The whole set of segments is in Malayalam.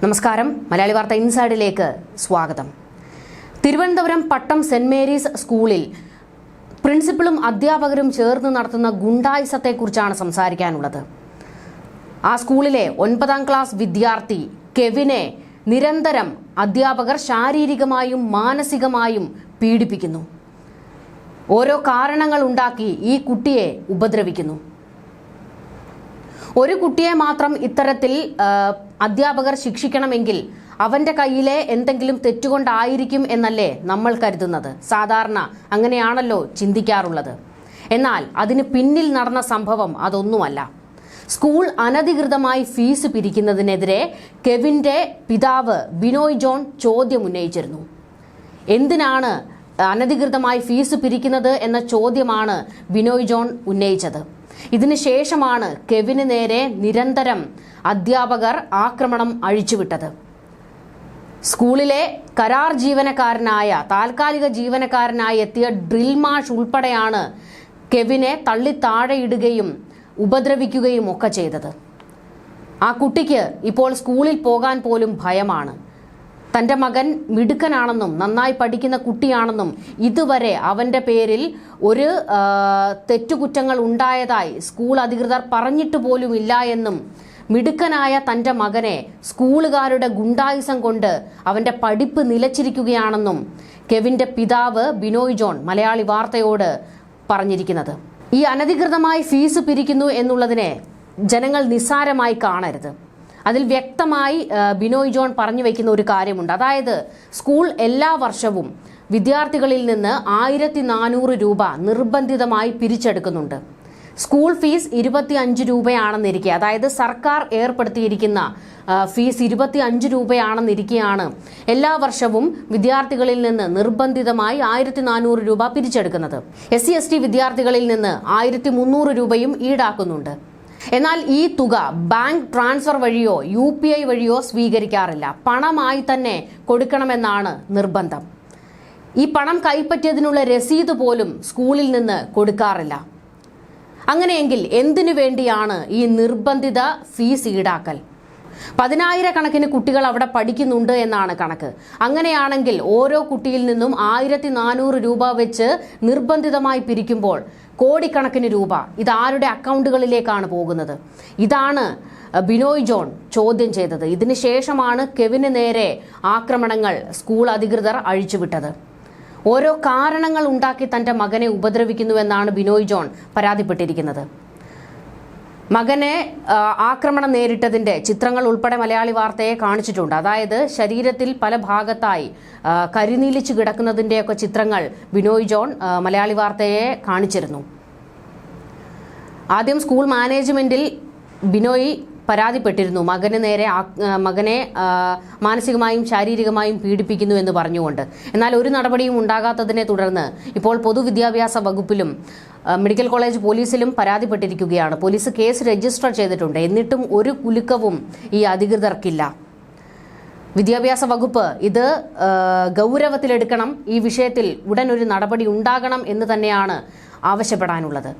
നമസ്കാരം. മലയാളി വാർത്ത ഇൻസൈഡിലേക്ക് സ്വാഗതം. തിരുവനന്തപുരം പട്ടം സെന്റ് മേരീസ് സ്കൂളിൽ പ്രിൻസിപ്പളും അധ്യാപകരും ചേർന്ന് നടത്തുന്ന ഗുണ്ടായുസത്തെക്കുറിച്ചാണ് സംസാരിക്കാനുള്ളത്. ആ സ്കൂളിലെ ഒൻപതാം ക്ലാസ് വിദ്യാർത്ഥി കെവിനെ നിരന്തരം അധ്യാപകർ ശാരീരികമായും മാനസികമായും പീഡിപ്പിക്കുന്നു. ഓരോ കാരണങ്ങൾ ഉണ്ടാക്കി ഈ കുട്ടിയെ ഉപദ്രവിക്കുന്നു. ഒരു കുട്ടിയെ മാത്രം ഇത്തരത്തിൽ അധ്യാപകർ ശിക്ഷിക്കണമെങ്കിൽ അവന്റെ കയ്യിലെ എന്തെങ്കിലും തെറ്റുകൊണ്ടായിരിക്കും എന്നല്ലേ നമ്മൾ കരുതുന്നത്. സാധാരണ അങ്ങനെയാണല്ലോ ചിന്തിക്കാറുള്ളത്. എന്നാൽ അതിന് പിന്നിൽ നടന്ന സംഭവം അതൊന്നുമല്ല. സ്കൂൾ അനധികൃതമായി ഫീസ് പിരിക്കുന്നതിനെതിരെ കെവിന്റെ പിതാവ് ബിനോയ് ജോൺ ചോദ്യം ഉന്നയിച്ചിരുന്നു എന്തിനാണ് അനധികൃതമായി ഫീസ് പിരിക്കുന്നത് എന്ന ചോദ്യമാണ് ബിനോയ് ജോൺ ഉന്നയിച്ചത്? ഇതിന് ശേഷമാണ് കെവിന് നേരെ നിരന്തരം അധ്യാപകർ ആക്രമണം അഴിച്ചുവിട്ടത്. സ്കൂളിലെ കരാർ ജീവനക്കാരനായ താൽക്കാലിക ജീവനക്കാരനായി എത്തിയ ഡ്രിൽ മാഷ് ഉൾപ്പെടെയാണ് കെവിനെ തള്ളി താഴെയിടുകയും ഉപദ്രവിക്കുകയും ഒക്കെ ചെയ്തത്. ആ കുട്ടിക്ക് ഇപ്പോൾ സ്കൂളിൽ പോകാൻ പോലും ഭയമാണ്. തന്റെ മകൻ മിടുക്കനാണെന്നും നന്നായി പഠിക്കുന്ന കുട്ടിയാണെന്നും ഇതുവരെ അവന്റെ പേരിൽ ഒരു തെറ്റുകുറ്റങ്ങൾ ഉണ്ടായതായി സ്കൂൾ അധികൃതർ പറഞ്ഞിട്ട് പോലുമില്ല എന്നും മിടുക്കനായ തന്റെ മകനെ സ്കൂളുകാരുടെ ഗുണ്ടായുസം കൊണ്ട് അവന്റെ പഠിപ്പ് നിലച്ചിരിക്കുകയാണെന്നും കെവിന്റെ പിതാവ് ബിനോയ് ജോൺ മലയാളി വാർത്തയോട് പറഞ്ഞിരിക്കുന്നത്. ഈ അനധികൃതമായി ഫീസ് പിരിക്കുന്നു എന്നുള്ളതിനെ ജനങ്ങൾ നിസ്സാരമായി കാണരുത്. അതിൽ വ്യക്തമായി ബിനോയ് ജോൺ പറഞ്ഞു വയ്ക്കുന്ന ഒരു കാര്യമുണ്ട്. അതായത് സ്കൂൾ എല്ലാ വർഷവും വിദ്യാർത്ഥികളിൽ നിന്ന് ആയിരത്തി നാനൂറ് രൂപ നിർബന്ധിതമായി പിരിച്ചെടുക്കുന്നുണ്ട്. സ്കൂൾ ഫീസ് ഇരുപത്തി അഞ്ച് രൂപയാണെന്നിരിക്കെ അതായത് സർക്കാർ ഏർപ്പെടുത്തിയിരിക്കുന്ന ഫീസ് ഇരുപത്തി അഞ്ച് രൂപയാണെന്നിരിക്കെയാണ് എല്ലാ വർഷവും വിദ്യാർത്ഥികളിൽ നിന്ന് നിർബന്ധിതമായി ആയിരത്തി നാനൂറ് രൂപ പിരിച്ചെടുക്കുന്നത്. എസ് സി എസ് ടി വിദ്യാർത്ഥികളിൽ നിന്ന് ആയിരത്തി മുന്നൂറ് രൂപയും ഈടാക്കുന്നുണ്ട്. എന്നാൽ ഈ തുക ബാങ്ക് ട്രാൻസ്ഫർ വഴിയോ യു വഴിയോ സ്വീകരിക്കാറില്ല. പണമായി തന്നെ കൊടുക്കണമെന്നാണ് നിർബന്ധം. ഈ പണം കൈപ്പറ്റിയതിനുള്ള രസീത് പോലും സ്കൂളിൽ നിന്ന് കൊടുക്കാറില്ല. അങ്ങനെയെങ്കിൽ എന്തിനു വേണ്ടിയാണ് ഈ നിർബന്ധിത ഫീസ് ഈടാക്കൽ? പതിനായിരക്കണക്കിന് കുട്ടികൾ അവിടെ പഠിക്കുന്നുണ്ട് എന്നാണ് കണക്ക്. അങ്ങനെയാണെങ്കിൽ ഓരോ കുട്ടിയിൽ നിന്നും ആയിരത്തി നാനൂറ് രൂപ വെച്ച് നിർബന്ധിതമായി പിരിക്കുമ്പോൾ കോടിക്കണക്കിന് രൂപ ഇത് ആരുടെ അക്കൗണ്ടുകളിലേക്കാണ് പോകുന്നത്? ഇതാണ് ബിനോയ് ജോൺ ചോദ്യം ചെയ്തത്. ഇതിന് ശേഷമാണ് കെവിന് നേരെ ആക്രമണങ്ങൾ സ്കൂൾ അധികൃതർ അഴിച്ചുവിട്ടത്. ഓരോ കാരണങ്ങൾ ഉണ്ടാക്കി തന്റെ മകനെ ഉപദ്രവിക്കുന്നുവെന്നാണ് ബിനോയ് ജോൺ പരാതിപ്പെട്ടിരിക്കുന്നത്. മകനെ ആക്രമണം നേരിട്ടതിന്റെ ചിത്രങ്ങൾ ഉൾപ്പെടെ മലയാളി വാർത്തയെ കാണിച്ചിട്ടുണ്ട്. അതായത് ശരീരത്തിൽ പല ഭാഗത്തായി കരിനീലിച്ചു കിടക്കുന്നതിന്റെയൊക്കെ ചിത്രങ്ങൾ ബിനോയ് ജോൺ മലയാളി വാർത്തയെ കാണിച്ചിരുന്നു. ആദ്യം സ്കൂൾ മാനേജ്മെന്റിൽ ബിനോയ് പരാതിപ്പെട്ടിരുന്നു. മകന് നേരെ മകനെ മാനസികമായും ശാരീരികമായും പീഡിപ്പിക്കുന്നു എന്ന് പറഞ്ഞുകൊണ്ട്. എന്നാൽ ഒരു നടപടിയും ഉണ്ടാകാത്തതിനെ തുടർന്ന് ഇപ്പോൾ പൊതുവിദ്യാഭ്യാസ വകുപ്പിലും മെഡിക്കൽ കോളേജ് പോലീസിലും പരാതിപ്പെട്ടിരിക്കുകയാണ്. പോലീസ് കേസ് രജിസ്റ്റർ ചെയ്തിട്ടുണ്ട്. എന്നിട്ടും ഒരു കുലുക്കവും ഈ അധികൃതർക്കില്ല. വിദ്യാഭ്യാസ വകുപ്പ് ഇത് ഗൗരവത്തിലെടുക്കണം. ഈ വിഷയത്തിൽ ഉടൻ ഒരു നടപടി ഉണ്ടാകണം എന്ന് തന്നെയാണ് ആവശ്യപ്പെടാനുള്ളത്.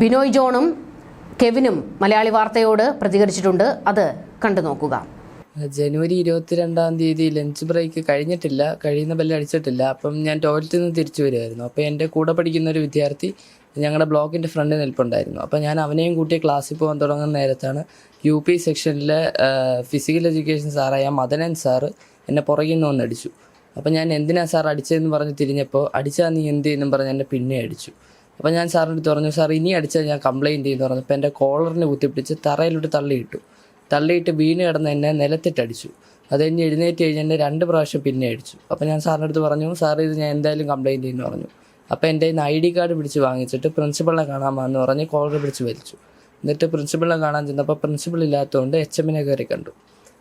ബിനോയ് ജോണും കെവിനും മലയാളി വാർത്തയോട് പ്രതികരിച്ചിട്ടുണ്ട്. അത് കണ്ടു നോക്കുക. ജനുവരി ഇരുപത്തിരണ്ടാം തീയതി ലഞ്ച് ബ്രേക്ക് കഴിഞ്ഞിട്ടില്ല. കഴിയുന്ന ബെല്ല് അടിച്ചിട്ടില്ല. അപ്പം ഞാൻ ടോയ്ലറ്റിൽ നിന്ന് തിരിച്ചു വരുമായിരുന്നു അപ്പോൾ എന്റെ കൂടെ പഠിക്കുന്ന ഒരു വിദ്യാർത്ഥി ഞങ്ങളുടെ ബ്ലോക്കിന്റെ ഫ്രണ്ടിൽ നിൽപ്പുണ്ടായിരുന്നു. അപ്പോൾ ഞാൻ അവനെയും കൂട്ടി ക്ലാസ്സിൽ പോകാൻ തുടങ്ങുന്ന നേരത്താണ് യു പി സെക്ഷനിലെ ഫിസിക്കൽ എഡ്യൂക്കേഷൻ സാറായ മദനൻ സാറ് എന്നെ പുറകിൽ നിന്ന് അടിച്ചു അപ്പോൾ ഞാൻ എന്തിനാ സാർ അടിച്ചതെന്ന് പറഞ്ഞ് തിരിഞ്ഞപ്പോൾ അടിച്ചാൽ നീ എന്ത്? എന്നും പറഞ്ഞ് എന്നെ പിന്നെ അടിച്ചു. അപ്പോൾ ഞാൻ സാറിന്റെ അടുത്ത് പറഞ്ഞു സാർ ഇനി അടിച്ചാൽ ഞാൻ കംപ്ലയിന്റ് ചെയ്യുന്നു. പറഞ്ഞപ്പോൾ എന്റെ കോളറിനെ കുത്തിപ്പിടിച്ച് തറയിലോട്ട് തള്ളിയിട്ടു. തള്ളിയിട്ട് വീണ് കിടന്ന് എന്നെ നിലത്തിട്ടടിച്ചു അത് കഴിഞ്ഞ് എഴുന്നേറ്റ് കഴിഞ്ഞ് എന്നെ രണ്ട് പ്രാവശ്യം പിന്നെ അടിച്ചു. അപ്പോൾ ഞാൻ സാറിന്റെ അടുത്ത് പറഞ്ഞു സാർ ഇത് ഞാൻ എന്തായാലും കംപ്ലയിന്റ് ചെയ്യുന്നു പറഞ്ഞു. അപ്പോൾ എന്റെ കയ്യിൽ ഐ ഡി കാർഡ് പിടിച്ച് വാങ്ങിച്ചിട്ട് പ്രിൻസിപ്പളിനെ കാണാമെന്ന് പറഞ്ഞ് കോളർ പിടിച്ച് വലിച്ചു. എന്നിട്ട് പ്രിൻസിപ്പളിനെ കാണാൻ ചെന്നപ്പോൾ പ്രിൻസിപ്പൾ ഇല്ലാത്തതുകൊണ്ട് എച്ച് എമ്മിനെ കയറി കണ്ടു.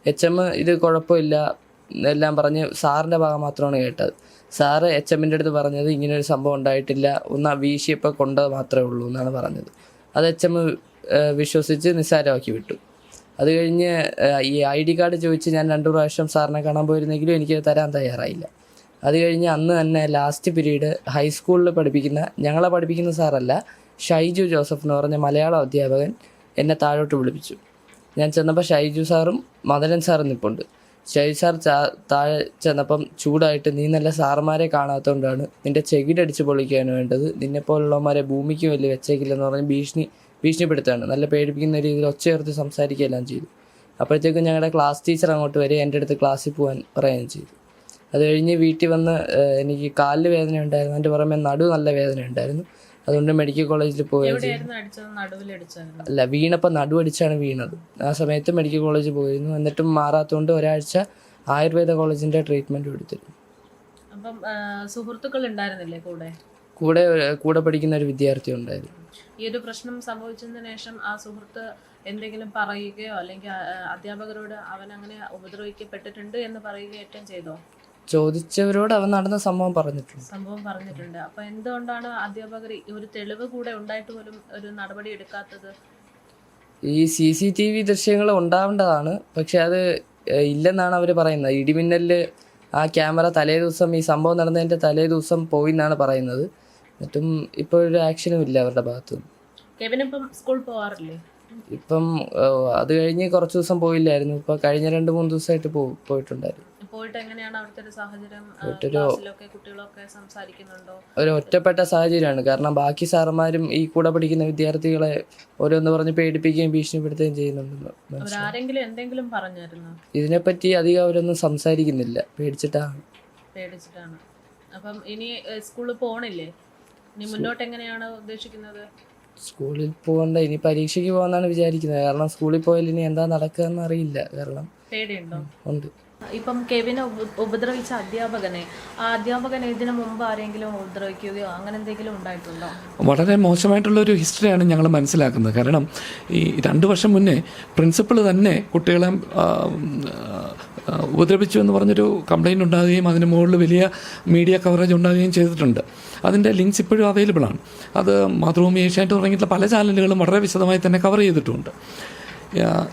എച്ച് എം ഇത് കുഴപ്പമില്ല എല്ലാം പറഞ്ഞ് സാറിന്റെ ഭാഗം മാത്രമാണ് കേട്ടത്. സാറ് എച്ച് എമ്മിന്റെ അടുത്ത് പറഞ്ഞത് ഇങ്ങനെ ഒരു സംഭവം ഉണ്ടായിട്ടില്ല ഒന്ന് വീശിയപ്പോൾ കൊണ്ടത് മാത്രമേ ഉള്ളൂ എന്നാണ് പറഞ്ഞത്. അത് എച്ച് എം വിശ്വസിച്ച് നിസ്സാരമാക്കി വിട്ടു. അത് കഴിഞ്ഞ് ഈ ഐ ഡി കാർഡ് ചോദിച്ച് ഞാൻ രണ്ടു പ്രാവശ്യം സാറിനെ കാണാൻ പോയിരുന്നെങ്കിലും എനിക്ക് തരാൻ തയ്യാറായില്ല. അത് കഴിഞ്ഞ് അന്ന് തന്നെ ലാസ്റ്റ് പീരീഡ് ഹൈസ്കൂളിൽ പഠിപ്പിക്കുന്ന ഞങ്ങളെ പഠിപ്പിക്കുന്ന സാറല്ല ഷൈജു ജോസഫ് എന്ന് പറഞ്ഞ മലയാളം അധ്യാപകൻ എന്നെ താഴോട്ട് വിളിപ്പിച്ചു. ഞാൻ ചെന്നപ്പോൾ ഷൈജു സാറും മദനൻ സാറും നിൽപ്പുണ്ട് ഷൈജു സാർ താഴെ ചെന്നപ്പം ചൂടായിട്ട് നീ നല്ല സാറുമാരെ കാണാത്തതുകൊണ്ടാണ് നിന്റെ ചെകിടടിച്ച് പൊളിക്കുകയാണ് വേണ്ടത്. നിന്നെപ്പോലുള്ളവന്മാരെ ഭൂമിക്ക് വലിയ വെച്ചേക്കില്ലെന്ന് പറഞ്ഞ് ഭീഷണി ഭീഷണിപ്പെടുത്തുകയാണ്. നല്ല പേടിപ്പിക്കുന്ന രീതിയിൽ ഒച്ചയർത്ത് സംസാരിക്കുകയെല്ലാം ചെയ്തു. അപ്പോഴത്തേക്കും ഞങ്ങളുടെ ക്ലാസ് ടീച്ചർ അങ്ങോട്ട് വരെ എന്റെ അടുത്ത് ക്ലാസ്സിൽ പോകാൻ പറയുകയും ചെയ്തു. അത് കഴിഞ്ഞ് വീട്ടിൽ വന്ന് എനിക്ക് കാലിൽ വേദന ഉണ്ടായിരുന്നു അതിന്റെ പുറമെ നടു നല്ല വേദന ഉണ്ടായിരുന്നു അതുകൊണ്ട് മെഡിക്കൽ കോളേജിൽ പോയത് അല്ല വീണപ്പോൾ നടുവടിച്ചാണ് വീണത്. ആ സമയത്ത് മെഡിക്കൽ കോളേജിൽ പോയിരുന്നു. എന്നിട്ടും മാറാത്തതുകൊണ്ട് ഒരാഴ്ച ആയുർവേദ കോളേജിന്റെ ട്രീറ്റ്മെന്റ് എടുത്തിരുന്നു. അപ്പം സുഹൃത്തുക്കൾ ഉണ്ടായിരുന്നില്ലേ കൂടെ? കൂടെ കൂടെ പഠിക്കുന്ന ഒരു വിദ്യാർത്ഥി ഉണ്ടായിരുന്നു. ഈ ഒരു പ്രശ്നം സംഭവിച്ചതിന് ശേഷം ആ സുഹൃത്ത് എന്തെങ്കിലും പറയുകയോ അല്ലെങ്കിൽ അധ്യാപകരോട് അവൻ അങ്ങനെ ഉപദ്രവിക്കപ്പെട്ടിട്ടുണ്ട് എന്ന് പറയുകയോ ഏറ്റവും ചെയ്തോ? ചോദിച്ചവരോട് അവൻ നടന്ന സംഭവം പറഞ്ഞിട്ടുണ്ട്. സംഭവം പറഞ്ഞിട്ടുണ്ട്. അപ്പൊ എന്തുകൊണ്ടാണ് അധ്യാപകർ ഒരു തെളിവ് കൂടെ ഉണ്ടായിട്ട് പോലും ഒരു നടപടി എടുക്കാത്തത്? ഈ സി സി ടി വി ദൃശ്യങ്ങൾ ഉണ്ടാവേണ്ടതാണ്. പക്ഷെ അത് ഇല്ലെന്നാണ് അവർ പറയുന്നത്. ഇടിമിന്നലിൽ ആ ക്യാമറ തലേ ദിവസം ഈ സംഭവം നടന്നതിന്റെ തലേ ദിവസം പോയി എന്നാണ് പറയുന്നത്. മറ്റും ഇപ്പോൾ ഒരു ആക്ഷനും ഇല്ല അവരുടെ ഭാഗത്തുനിന്ന് ഇപ്പം സ്കൂൾ പോവാറില്ലേ? ഇപ്പം അത് കഴിഞ്ഞ് കുറച്ച് ദിവസം പോയില്ലായിരുന്നു. ഇപ്പം കഴിഞ്ഞ രണ്ട് മൂന്ന് ദിവസമായിട്ട് പോയിട്ടുണ്ടായിരുന്നു. പോയിട്ട് എങ്ങനെയാണ് അവിടുത്തെ ഒരു സാഹചര്യം ക്ലാസ്സിലൊക്കെ കുട്ടികളൊക്കെ സംസാരിക്കുന്നുണ്ടോ? ഒരു ഒറ്റപ്പെട്ട സാഹചര്യമാണ്. കാരണം ബാക്കി സാറന്മാരും ഈ കൂടെ പഠിക്കുന്ന വിദ്യാർത്ഥികളെ ഓരോന്ന് പറഞ്ഞ് പേടിപ്പിക്കുകയും ഭീഷണിപ്പെടുത്തുകയും ചെയ്യുന്നുണ്ടെന്ന് എന്തെങ്കിലും പറഞ്ഞായിരുന്നു? ഇതിനെപ്പറ്റി അധികം അവരൊന്നും സംസാരിക്കുന്നില്ല. പേടിച്ചിട്ടാണ് പേടിച്ചിട്ടാണ്. അപ്പം ഇനി സ്കൂളിൽ പോണില്ലേ? ഇനി മുന്നോട്ട് എങ്ങനെയാണ് ഉദ്ദേശിക്കുന്നത്? സ്കൂളിൽ പോകണ്ട ഇനി പരീക്ഷയ്ക്ക് പോകാന്നാണ് വിചാരിക്കുന്നത്. കാരണം സ്കൂളിൽ പോയാൽ ഇനി എന്താ നടക്കുക എന്നറിയില്ല കാരണം പേടിയുണ്ടോ? ഉണ്ട്. ഇപ്പം കെവിനെ ഉപ- ഉപദ്രവിച്ച അധ്യാപകനെ ആ അധ്യാപകൻ ഇതിനു മുമ്പ് ആരെങ്കിലും ഉപദ്രവിക്കുകയോ അങ്ങനെ എന്തെങ്കിലും ഉണ്ടായിട്ടുണ്ടോ? വളരെ മോശമായിട്ടുള്ള ഒരു ഹിസ്റ്ററിയാണ് ഞങ്ങൾ മനസ്സിലാക്കുന്നത്. കാരണം ഈ രണ്ട് വർഷം മുന്നേ പ്രിൻസിപ്പൾ തന്നെ കുട്ടികളെ ആ, ആ, ഉപദ്രവിച്ചു എന്ന് പറഞ്ഞൊരു കംപ്ലൈന്റ് ഉണ്ടാകുകയും അതിന് മുകളിൽ വലിയ മീഡിയ കവറേജ് ഉണ്ടാകുകയും ചെയ്തിട്ടുണ്ട്. അതിന്റെ ലിങ്ക്സ് ഇപ്പോഴും അവൈലബിൾ ആണ്. അത് മാതൃഭൂമി ഏഷ്യാനെറ്റ് തുടങ്ങിയിട്ടുള്ള പല ചാനലുകളും വളരെ വിശദമായി തന്നെ കവർ ചെയ്തിട്ടുമുണ്ട് ആ,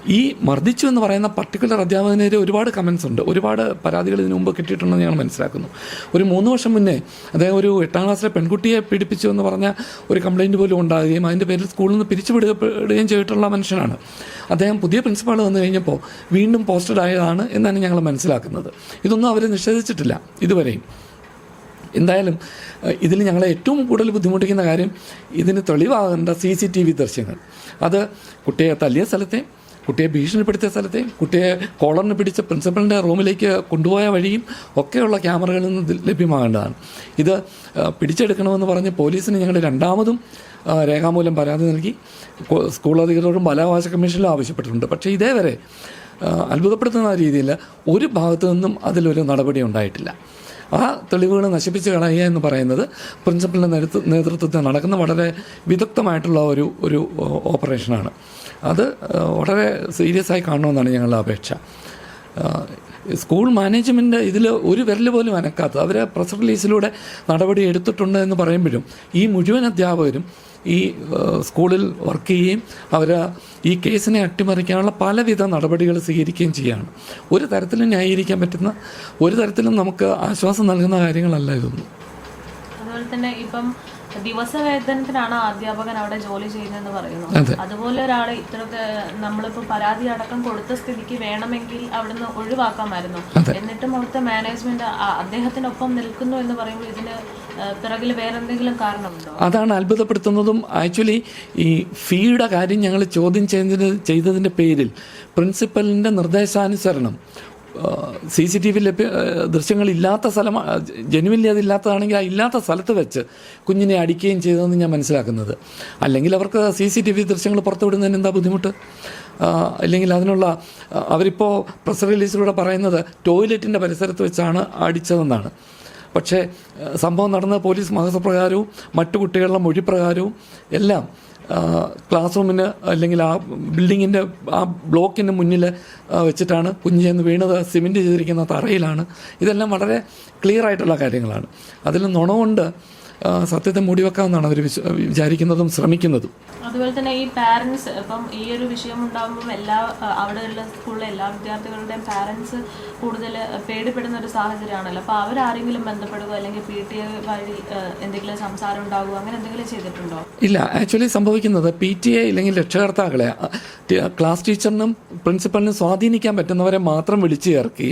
ഈ മർദ്ദിച്ചു എന്ന് പറയുന്ന പർട്ടിക്കുലർ അധ്യാപകനെതിരെ ഒരുപാട് കമൻസ് ഉണ്ട്. ഒരുപാട് പരാതികൾ ഇതിനു മുമ്പ് കിട്ടിയിട്ടുണ്ടെന്ന് ഞങ്ങൾ മനസ്സിലാക്കുന്നു. ഒരു മൂന്ന് വർഷം മുന്നേ അദ്ദേഹം ഒരു എട്ടാം ക്ലാസ്സിലെ പെൺകുട്ടിയെ പീഡിപ്പിച്ചു എന്ന് പറഞ്ഞ ഒരു കംപ്ലൈന്റ് പോലും ഉണ്ടാകുകയും അതിന്റെ പേരിൽ സ്കൂളിൽ നിന്ന് പിരിച്ചുവിടുകയും ചെയ്തിട്ടുള്ള മനുഷ്യനാണ്. അദ്ദേഹം പുതിയ പ്രിൻസിപ്പാൾ വന്നു കഴിഞ്ഞപ്പോൾ വീണ്ടും പോസ്റ്റഡ് ആയതാണ് എന്നാണ് ഞങ്ങൾ മനസ്സിലാക്കുന്നത്. ഇതൊന്നും അവർ നിഷേധിച്ചിട്ടില്ല. ഇതുവരെയും. എന്തായാലും ഇതിൽ ഞങ്ങളെ ഏറ്റവും കൂടുതൽ ബുദ്ധിമുട്ടിക്കുന്ന കാര്യം ഇതിന് തെളിവാകേണ്ട സി സി ടി വി ദൃശ്യങ്ങൾ. അത് കുട്ടിയെ തല്ലിയ സ്ഥലത്തെ കുട്ടിയെ ഭീഷണിപ്പെടുത്തിയ സ്ഥലത്തെ കുട്ടിയെ കോളറിന് പിടിച്ച പ്രിൻസിപ്പളിന്റെ റൂമിലേക്ക് കൊണ്ടുപോയ വഴിയും ഒക്കെയുള്ള ക്യാമറകളിൽ നിന്ന് ലഭ്യമാകേണ്ടതാണ്. ഇത് പിടിച്ചെടുക്കണമെന്ന് പറഞ്ഞ് പോലീസിന് ഞങ്ങൾ രണ്ടാമതും രേഖാമൂലം പരാതി നൽകി. സ്കൂൾ അധികൃതരോടും ബാലാവകാശ കമ്മീഷനിലും ആവശ്യപ്പെട്ടിട്ടുണ്ട്. പക്ഷേ ഇതേവരെ അത്ഭുതപ്പെടുത്തുന്ന രീതിയിൽ ഒരു ഭാഗത്തു നിന്നും അതിലൊരു നടപടി ഉണ്ടായിട്ടില്ല. ആ തെളിവുകൾ നശിപ്പിച്ച് കളയുക എന്ന് പറയുന്നത് പ്രിൻസിപ്പലിന്റെ നേതൃത്വ നേതൃത്വത്തിൽ നടക്കുന്ന വളരെ വിദഗ്ധമായിട്ടുള്ള ഒരു ഒരു ഓപ്പറേഷനാണ്. അത് വളരെ സീരിയസ് ആയി കാണണമെന്നാണ് ഞങ്ങളുടെ അപേക്ഷ. സ്കൂൾ മാനേജ്മെന്റ് ഇതിൽ ഒരു വിരൽ പോലും അനക്കാത്തത്. അവർ പ്രസ് റിലീസിലൂടെ നടപടി എടുത്തിട്ടുണ്ട് എന്ന് പറയുമ്പോഴും ഈ മുഴുവൻ അധ്യാപകരും ഈ സ്കൂളിൽ വർക്ക് ചെയ്യുകയും അവർ ഈ കേസിനെ അട്ടിമറിക്കാനുള്ള പലവിധ നടപടികൾ സ്വീകരിക്കുകയും ചെയ്യുകയാണ് ഒരു തരത്തിലും ന്യായീകരിക്കാൻ പറ്റുന്ന ഒരു തരത്തിലും നമുക്ക് ആശ്വാസം നൽകുന്ന കാര്യങ്ങളല്ല ഇതൊന്നും. അതുപോലെ തന്നെ ഇപ്പം ദിവസവേതനത്തിനാണ് അധ്യാപകൻ അവിടെ ജോലി ചെയ്യുന്നതെന്ന് പറയുന്നു. അതുപോലെ ഒരാളെ ഇത്രത്തെ നമ്മളിപ്പോ പരാതി അടക്കം കൊടുത്ത സ്ഥിതിക്ക് വേണമെങ്കിൽ അവിടുന്ന് ഒഴിവാക്കാമായിരുന്നു. എന്നിട്ടും അവിടുത്തെ മാനേജ്മെന്റ് അദ്ദേഹത്തിനൊപ്പം നിൽക്കുന്നു എന്ന് പറയുമ്പോൾ ഇതിന് പിറകിൽ വേറെ എന്തെങ്കിലും കാരണമുണ്ടോ? അതാണ് അത്ഭുതപ്പെടുത്തുന്നതും ആക്ച്വലി ഈ ഫീയുടെ കാര്യം ഞങ്ങൾ ചോദ്യം ചെയ്തതിന്റെ ചെയ്തതിന്റെ പേരിൽ പ്രിൻസിപ്പലിന്റെ നിർദ്ദേശാനുസരണം സി സി ടി വി ലഭ്യ ദൃശ്യങ്ങളില്ലാത്ത സ്ഥലം ജനുവിൻലി അതില്ലാത്തതാണെങ്കിൽ ആ ഇല്ലാത്ത സ്ഥലത്ത് വെച്ച് കുഞ്ഞിനെ അടിക്കുകയും ചെയ്തതെന്ന് ഞാൻ മനസ്സിലാക്കുന്നത്. അല്ലെങ്കിൽ അവർക്ക് സി സി ടി വി ദൃശ്യങ്ങൾ പുറത്തുവിടുന്നതിന് എന്താ ബുദ്ധിമുട്ട്? അല്ലെങ്കിൽ അതിനുള്ള അവരിപ്പോൾ പ്രസ് റിലീസിലൂടെ പറയുന്നത് ടോയ്ലറ്റിന്റെ പരിസരത്ത് വെച്ചാണ് അടിച്ചതെന്നാണ്. പക്ഷേ സംഭവം നടന്ന പോലീസ് മഹസപ്രകാരവും മറ്റു കുട്ടികളുടെ മൊഴിപ്രകാരവും എല്ലാം ക്ലാസ് റൂമിന് അല്ലെങ്കിൽ ആ ബിൽഡിങ്ങിന്റെ ആ ബ്ലോക്കിന് മുന്നിൽ വെച്ചിട്ടാണ് കുഞ്ഞ് ചെന്ന് വീണത്. സിമെന്റ് ചെയ്തിരിക്കുന്ന തറയിലാണ്. ഇതെല്ലാം വളരെ ക്ലിയർ ആയിട്ടുള്ള കാര്യങ്ങളാണ്. അതിൽ നുണ കൊണ്ട് ആ, സത്യത്തെ മൂടിവെക്കാമെന്നാണ് അവർ വിചാരിക്കുന്നതും ശ്രമിക്കുന്നതും. അതുപോലെ തന്നെ ഈ പാരൻസ് ഇപ്പം ഈ ഒരു വിഷയം ഉണ്ടാകുമ്പോൾ എല്ലാ അവിടെയുള്ള സ്കൂളിലെ എല്ലാ വിദ്യാർത്ഥികളുടെയും പാരൻസ് കൂടുതൽ പേടിപ്പെടുന്ന ഒരു സാഹചര്യമാണല്ലോ. അപ്പോൾ അവരാരെങ്കിലും ബന്ധപ്പെടുക അല്ലെങ്കിൽ പി ടി എ വഴി എന്തെങ്കിലും സംസാരം ഉണ്ടാകുക അങ്ങനെ എന്തെങ്കിലും ചെയ്തിട്ടുണ്ടോ? ഇല്ല ആക്ച്വലി സംഭവിക്കുന്നത് പി ടി എ ഇല്ലെങ്കിൽ രക്ഷകർത്താക്കളെ ക്ലാസ് ടീച്ചറിനും പ്രിൻസിപ്പലിനും സ്വാധീനിക്കാൻ പറ്റുന്നവരെ മാത്രം വിളിച്ചു ചേർക്കി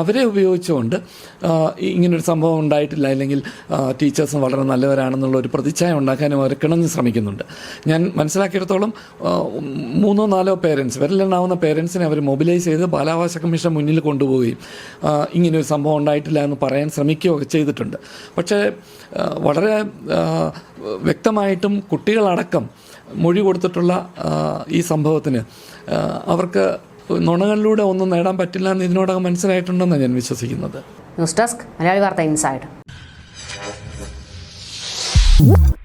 അവരെ ഉപയോഗിച്ചുകൊണ്ട് ഇങ്ങനൊരു സംഭവം ഉണ്ടായിട്ടില്ല അല്ലെങ്കിൽ ടീച്ചേഴ്സും വളരെ നല്ലവരാണെന്നുള്ള ഒരു പ്രതിച്ഛായ ഉണ്ടാക്കാനും അവർ കിണഞ്ഞ് ശ്രമിക്കുന്നുണ്ട്. ഞാൻ മനസ്സിലാക്കിയിടത്തോളം മൂന്നോ നാലോ പേരൻസ് വിരലെണ്ണാവുന്ന പേരൻസിനെ അവർ മൊബിലൈസ് ചെയ്ത് ബാലാവകാശ കമ്മീഷൻ മുന്നിൽ കൊണ്ടുപോവുകയും ഒരു സംഭവം ഉണ്ടായിട്ടില്ല എന്ന് പറയാൻ ശ്രമിക്കുകയൊക്കെ ചെയ്തിട്ടുണ്ട്. പക്ഷേ വളരെ വ്യക്തമായിട്ടും കുട്ടികളടക്കം മൊഴി കൊടുത്തിട്ടുള്ള ഈ സംഭവത്തിന് അവർക്ക് നുണകളിലൂടെ ഒന്നും നേടാൻ പറ്റില്ല എന്ന് ഇതിനോടകം മനസ്സിലായിട്ടുണ്ടെന്നാണ് ഞാൻ വിശ്വസിക്കുന്നത്. ന്യൂസ് ഡെസ്ക് മലയാളി വാർത്ത ഇൻസൈഡ്. Whoop.